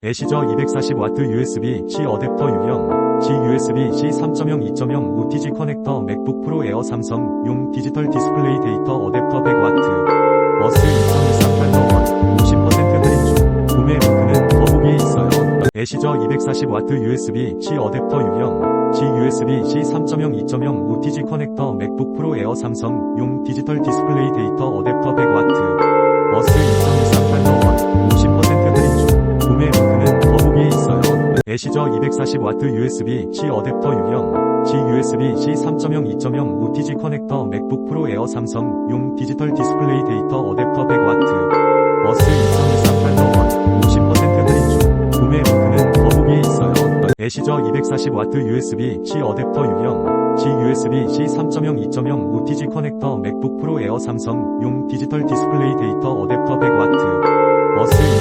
애시저 240W USB-C 어댑터 유형 G USB-C 3.0 2.0 OTG 커넥터 맥북 프로 에어 삼성 용 디지털 디스플레이 데이터 어댑터 100W 어스 2013 팔로워 50% 할인 중. 구매 링크는 더보기에 있어요. 애시저 240W USB-C 어댑터 유형 G USB-C 3.0 2.0 OTG 커넥터 맥북 프로 에어 삼성 용 디지털 디스플레이 데이터 어댑터 100W 애시저 240W USB-C 어댑터 유형 G USB-C 3.0 2.0 OTG 커넥터 맥북 프로 에어 삼성 용 디지털 디스플레이 데이터 어댑터 100W 어스 2013 팔로워 50% 할인 중. 구매 링크는 더보기에 있어요. 애시저 240W USB-C 어댑터 유형 G USB-C 3.0 2.0 OTG 커넥터 맥북 프로 에어 삼성 용 디지털 디스플레이 데이터 어댑터 100W 어스